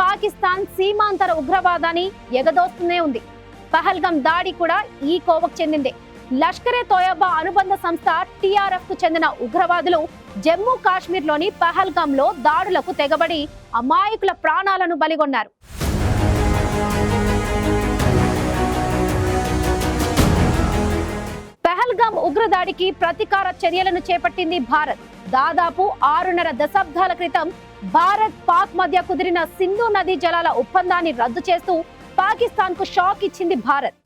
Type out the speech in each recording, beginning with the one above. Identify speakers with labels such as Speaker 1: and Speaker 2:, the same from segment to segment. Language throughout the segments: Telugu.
Speaker 1: పాకిస్తాన్ సీమాంతర ఉగ్రవాదాన్ని ఎగదోస్తూనే ఉంది. పహల్గం దాడి కూడా ఈ కోవకు చెందిందే. లష్కరే తోయబా అనుబంధ సంస్థ టిఆర్ఎఫ్కు చెందిన ఉగ్రవాదులు జమ్మూ కాశ్మీర్లోని పహల్గాంలో దాడులకు తెగబడి అమాయకుల ప్రాణాలను బలిగొన్నారు. పహల్గాం ఉగ్రదాడికి ప్రతీకార చర్యలను చేపట్టింది భారత్. దాదాపు ఆరున్నర దశాబ్దాల క్రితం భారత్ పాక్ మధ్య కుదిరిన సింధు నదీ జలాల ఒప్పందాన్ని రద్దు చేస్తూ పాకిస్తాన్కు షాక్ ఇచ్చింది భారత్.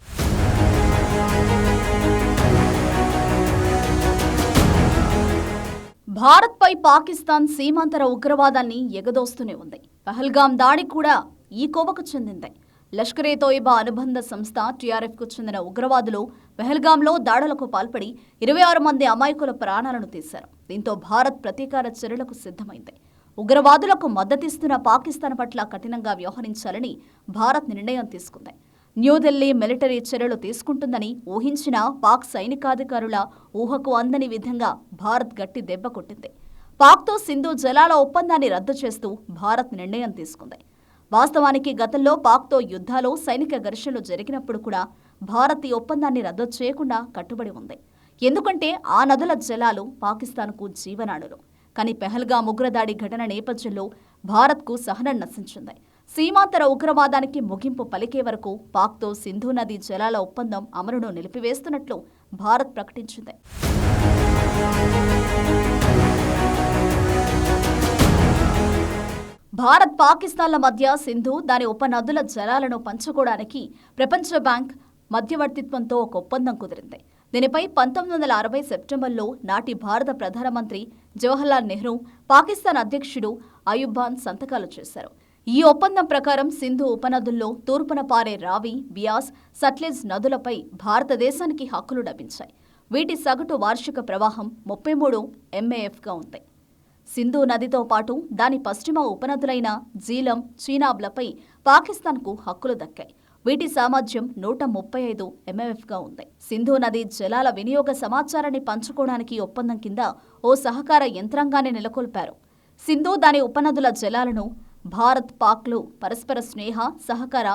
Speaker 2: భారత్పై పాకిస్తాన్ సీమాంతర ఉగ్రవాదాన్ని ఎగదోస్తూనే ఉంది. పహల్గాం దాడి కూడా ఈ కోవకు చెందింది. లష్కరే తోయిబా అనుబంధ సంస్థ టీఆర్ఎఫ్కు చెందిన ఉగ్రవాదులు పెహల్గాంలో దాడులకు పాల్పడి ఇరవై ఆరు మంది అమాయకుల ప్రాణాలను తీశారు. దీంతో భారత్ ప్రతీకార చర్యలకు సిద్ధమైంది. ఉగ్రవాదులకు మద్దతిస్తున్న పాకిస్తాన్ పట్ల కఠినంగా వ్యవహరించాలని భారత్ నిర్ణయం తీసుకుంది. న్యూఢిల్లీ మిలిటరీ చర్యలు తీసుకుంటుందని ఊహించిన పాక్ సైనికాధికారుల ఊహకు అందని విధంగా భారత్ గట్టి దెబ్బ కొట్టింది. పాక్తో సింధు జలాల ఒప్పందాన్ని రద్దు చేస్తూ భారత్ నిర్ణయం తీసుకుంది. వాస్తవానికి గతంలో పాక్తో యుద్ధాలు సైనిక ఘర్షణలు జరిగినప్పుడు కూడా భారత్ ఈ ఒప్పందాన్ని రద్దు చేయకుండా కట్టుబడి ఉంది. ఎందుకంటే ఆ నదుల జలాలు పాకిస్తాన్కు జీవనాడులు. కానీ పెహల్గా ఉగ్రదాడి ఘటన నేపథ్యంలో భారత్కు సహనం నశించింది. సీమాంతర ఉగ్రవాదానికి ముగింపు పలికే వరకు పాక్తో సింధు నదీ జలాల ఒప్పందం అమలును నిలిపివేస్తున్నట్లు భారత్ ప్రకటించింది. భారత్ పాకిస్తాన్ల మధ్య సింధు దాని ఉపనదుల జలాలను పంచుకోవడానికి ప్రపంచ బ్యాంక్ మధ్యవర్తిత్వంతో ఒక ఒప్పందం కుదిరింది. దీనిపై పంతొమ్మిది వందల అరవై సెప్టెంబర్లో నాటి భారత ప్రధానమంత్రి జవహర్లాల్ నెహ్రూ పాకిస్తాన్ అధ్యక్షుడు అయుబ్బాన్ సంతకాలు చేశారు. ఈ ఒప్పందం ప్రకారం సింధు ఉపనదుల్లో తూర్పున పారే రావి బియాస్ సట్లెజ్ నదులపై భారతదేశానికి హక్కులు లభించాయి. వీటి సగటు వార్షిక ప్రవాహం ముప్పై మూడు ఎంఏఎఫ్గా ఉంది. సింధు నదితో పాటు దాని పశ్చిమ ఉపనదులైన జీలం చీనాబ్లపై పాకిస్తాన్కు హక్కులు దక్కాయి. వీటి సామర్థ్యం నూట ముప్పై ఐదు ఎంఎఫ్గా ఉంది. సింధు నది జలాల వినియోగ సమాచారాన్ని పంచుకోవడానికి ఒప్పందం కింద ఓ సహకార యంత్రాంగాన్ని నెలకొల్పారు. సింధు దాని ఉపనదుల జలాలను భారత్ పాక్లు పరస్పర స్నేహ సహకార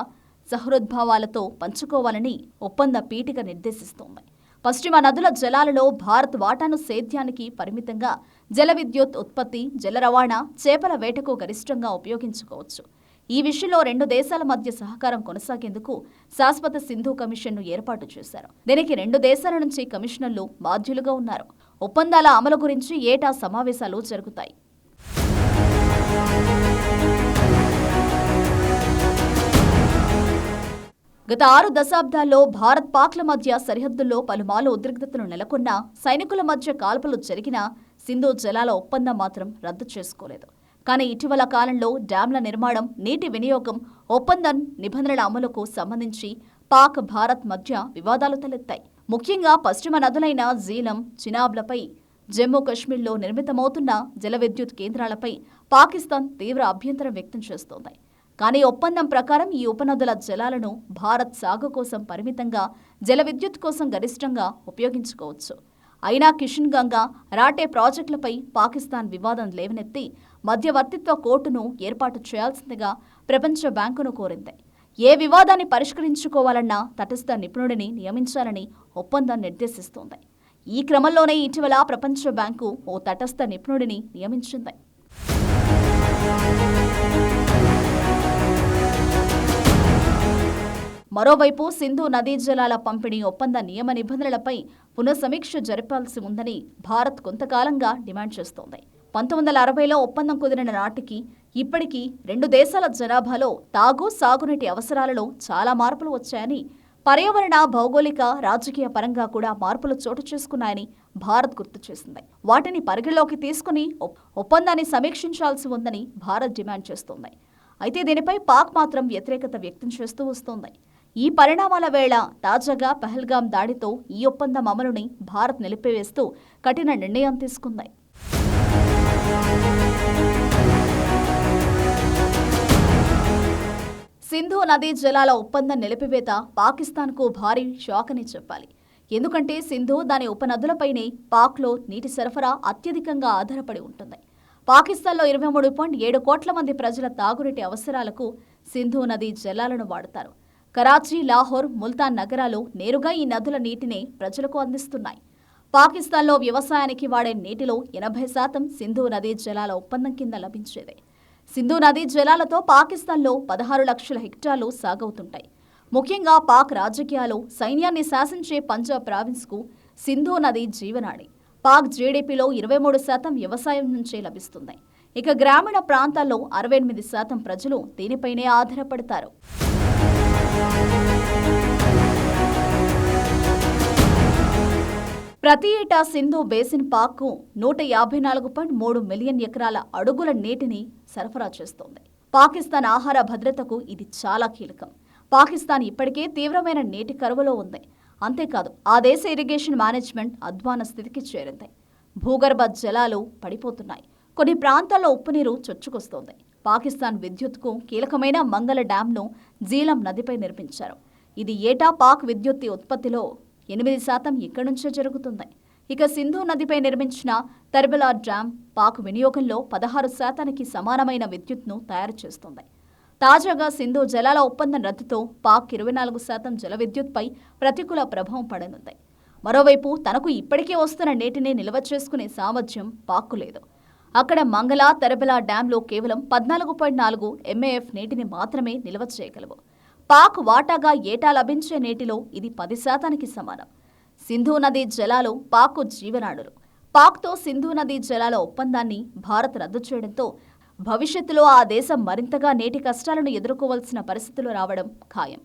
Speaker 2: సహృద్భావాలతో పంచుకోవాలని ఒప్పంద పీఠిక నిర్దేశిస్తోంది. పశ్చిమ నదుల జలాలలో భారత్ వాటాను సేద్యానికి పరిమితంగా జల విద్యుత్ ఉత్పత్తి జల రవాణా చేపల వేటకు గరిష్టంగా ఉపయోగించుకోవచ్చు. ఈ విషయంలో రెండు దేశాల మధ్య సహకారం కొనసాగేందుకు శాశ్వత సింధు కమిషన్ను ఏర్పాటు చేశారు. దీనికి రెండు దేశాల నుంచి కమిషనర్లు బాధ్యులుగా ఉన్నారు. ఒప్పందాల అమలు గురించి ఏటా సమావేశాలు జరుగుతాయి. గత ఆరు దశాబ్దాల్లో భారత్ పాక్ల మధ్య సరిహద్దుల్లో పలుమార్లు ఉద్రిక్తతలు నెలకొన్న సైనికుల మధ్య కాల్పులు జరిగిన సింధు జలాల ఒప్పందం మాత్రం రద్దు చేసుకోలేదు. కానీ ఇటీవల కాలంలో డ్యాంల నిర్మాణం నీటి వినియోగం ఒప్పందం నిబంధనల అమలుకు సంబంధించి పాక్ భారత్ మధ్య వివాదాలు తలెత్తాయి. ముఖ్యంగా పశ్చిమ నదులైన జీలం చినాబ్లపై జమ్మూ కశ్మీర్లో నిర్మితమవుతున్న జల విద్యుత్ కేంద్రాలపై పాకిస్తాన్ తీవ్ర అభ్యంతరం వ్యక్తం చేస్తోంది. కానీ ఒప్పందం ప్రకారం ఈ ఉపనదుల జలాలను భారత్ సాగు కోసం పరిమితంగా జల విద్యుత్ కోసం గరిష్టంగా ఉపయోగించుకోవచ్చు. అయినా కిషన్ గంగా రాటే ప్రాజెక్టులపై పాకిస్తాన్ వివాదం లేవనెత్తి మధ్యవర్తిత్వ కోర్టును ఏర్పాటు చేయాల్సిందిగా ప్రపంచ బ్యాంకును కోరింది. ఏ వివాదాన్ని పరిష్కరించుకోవాలన్నా తటస్థ నిపుణుడిని నియమించాలని ఒప్పందం నిర్దేశిస్తోంది. ఈ క్రమంలోనే ఇటీవల ప్రపంచ బ్యాంకు ఓ తటస్థ నిపుణుడిని నియమించింది. మరోవైపు సింధు నదీ జలాల పంపిణీ ఒప్పంద నియమ నిబంధనలపై పునఃసమీక్ష జరపాల్సి ఉందని భారత్ కొంతకాలంగా డిమాండ్ చేస్తోంది. పంతొమ్మిది వందల అరవైలో ఒప్పందం కుదిరిన నాటికి ఇప్పటికీ రెండు దేశాల జనాభాలో తాగు సాగునీటి అవసరాలలో చాలా మార్పులు వచ్చాయని పర్యావరణ భౌగోళిక రాజకీయ పరంగా కూడా మార్పులు చోటు చేసుకున్నాయని భారత్ గుర్తు చేసింది. వాటిని పరిగణలోకి తీసుకుని ఒప్పందాన్ని సమీక్షించాల్సి ఉందని భారత్ డిమాండ్ చేస్తోంది. అయితే దీనిపై పాక్ మాత్రం వ్యతిరేకత వ్యక్తం చేస్తూ వస్తోంది. ఈ పరిణామాల వేళ తాజాగా పహల్గాం దాడితో ఈ ఒప్పందం అమలుని భారత్ నిలిపివేస్తూ కఠిన నిర్ణయం తీసుకుంది. సింధు నదీ జలాల ఒప్పందం నిలిపివేత పాకిస్తాన్కు భారీ షాక్ అని చెప్పాలి. ఎందుకంటే సింధు దాని ఉపనదులపైనే పాక్లో నీటి సరఫరా అత్యధికంగా ఆధారపడి ఉంటుంది. పాకిస్తాన్లో ఇరవై మూడు పాయింట్ ఏడు కోట్ల మంది ప్రజల తాగునీటి అవసరాలకు సింధు నదీ జలాలను వాడతారు. కరాచీ లాహోర్ ముల్తాన్ నగరాలు నేరుగా ఈ నదుల నీటిని ప్రజలకు అందిస్తున్నాయి. పాకిస్తాన్లో వ్యవసాయానికి వాడే నీటిలో ఎనభై శాతం సింధు నదీ జలాల ఒప్పందం కింద లభించేది సింధు నదీ జలాలతో పాకిస్తాన్లో పదహారు లక్షల హెక్టార్లు సాగవుతుంటాయి. ముఖ్యంగా పాక్ రాజకీయాలు సైన్యాన్ని శాసించే పంజాబ్ ప్రావిన్స్కు సింధు నది జీవనాడి. పాక్ జీడీపీలో ఇరవై మూడు శాతం వ్యవసాయం నుంచే లభిస్తుంది. ఇక గ్రామీణ ప్రాంతాల్లో అరవై ఎనిమిది శాతం ప్రజలు దీనిపైనే ఆధారపడతారు. ప్రతి ఏటా సింధు బేసిన్ పాక్కు నూట యాభై నాలుగు పాయింట్ మూడు మిలియన్ ఎకరాల అడుగుల నీటిని సరఫరా చేస్తోంది. పాకిస్తాన్ ఆహార భద్రతకు ఇది చాలా కీలకం. పాకిస్తాన్ ఇప్పటికే తీవ్రమైన నీటి కరువులో ఉంది. అంతేకాదు ఆ దేశ ఇరిగేషన్ మేనేజ్మెంట్ అధ్వాన స్థితికి చేరింది. భూగర్భ జలాలు పడిపోతున్నాయి. కొన్ని ప్రాంతాల్లో ఉప్పు నీరు చొచ్చుకొస్తోంది. పాకిస్తాన్ విద్యుత్కు కీలకమైన మంగళ డ్యాంను జీలం నదిపై నిర్మించారు. ఇది ఏటా పాక్ విద్యుత్ ఉత్పత్తిలో ఎనిమిది శాతం ఇక్కడి నుంచే జరుగుతుంది. ఇక సింధు నదిపై నిర్మించిన తర్బిలా డ్యాం పాక్ వినియోగంలో పదహారు శాతానికి సమానమైన విద్యుత్ను తయారు చేస్తుంది. తాజాగా సింధు జలాల ఒప్పందం రద్దుతో పాక్ ఇరవై నాలుగు శాతం జల విద్యుత్పై ప్రతికూల ప్రభావం పడనుంది. మరోవైపు తనకు ఇప్పటికే వస్తున్న నీటిని నిల్వ చేసుకునే సామర్థ్యం పాక్కు లేదు. అక్కడ మంగళ తెరబెలా డ్యాంలో కేవలం పద్నాలుగు పాయింట్ నాలుగు ఎంఏఎఫ్ నీటిని మాత్రమే నిల్వ చేయగలవు. పాక్ వాటాగా ఏటా లభించే నీటిలో ఇది పది శాతానికి సమానం. సింధు నదీ జలాలు పాక్కు జీవనాడులు. పాక్తో సింధు నదీ జలాల ఒప్పందాన్ని భారత్ రద్దు చేయడంతో భవిష్యత్తులో ఆ దేశం మరింతగా నేటి కష్టాలను ఎదుర్కోవాల్సిన పరిస్థితులు రావడం ఖాయం.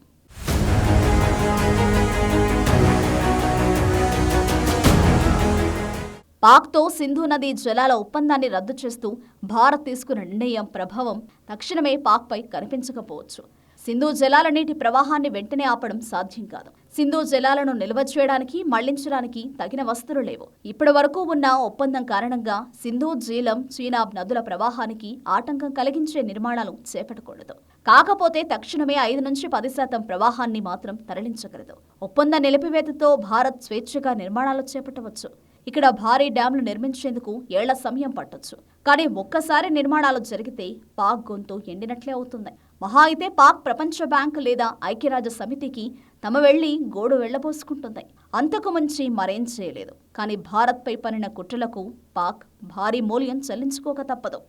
Speaker 2: పాక్తో సింధు నదీ జలాల ఒప్పందాన్ని రద్దు చేస్తూ భారత్ తీసుకున్న నిర్ణయం ప్రభావం తక్షణమే పాక్పై కనిపించకపోవచ్చు. సింధు జలాల నీటి ప్రవాహాన్ని వెంటనే ఆపడం సాధ్యం కాదు. సింధు జలాలను నిల్వ చేయడానికి మళ్ళించడానికి తగిన వస్తువులు లేవు. ఇప్పటి వరకు ఉన్న ఒప్పందం కారణంగా సింధు జీలం చీనాబ్ నదుల ప్రవాహానికి ఆటంకం కలిగించే నిర్మాణాలు చేపట్టకూడదు. కాకపోతే తక్షణమే ఐదు నుంచి పది శాతం ప్రవాహాన్ని మాత్రం తరలించగలదు. ఒప్పంద నిలిపివేతతో భారత్ స్వేచ్ఛగా నిర్మాణాలు చేపట్టవచ్చు. ఇక్కడ భారీ డ్యాంలు నిర్మించేందుకు ఏళ్ళ సమయం పట్టొచ్చు. కానీ ఒక్కసారి నిర్మాణాలు జరిగితే పాక్ గొంతు ఎండినట్లే అవుతుంది. మహా అయితే పాక్ ప్రపంచ బ్యాంక్ లేదా ఐక్యరాజ్య సమితికి తమ వెళ్ళి గోడు వెళ్ళబోసుకుంటుంది అంతకు మించి మరేం చేయలేదు. కానీ భారత్పై పనిన కుట్రలకు పాక్ భారీ మూల్యం చెల్లించుకోక తప్పదు.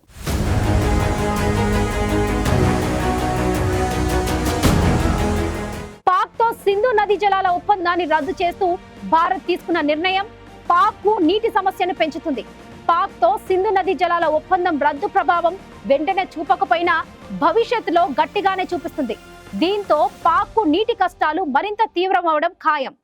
Speaker 1: పాక్తో సింధు నదీ జలాల ఒప్పందాన్ని రద్దు చేస్తూ భారత్ తీసుకున్న నిర్ణయం పాక్కు నీటి సమస్యను పెంచుతుంది. పాక్తో సింధు నదీ జలాల ఒప్పందం రద్దు ప్రభావం వెంటనే చూపకపోయినా భవిష్యత్తులో గట్టిగానే చూపిస్తుంది. దీంతో పాక్కు నీటి కష్టాలు మరింత తీవ్రమవడం ఖాయం.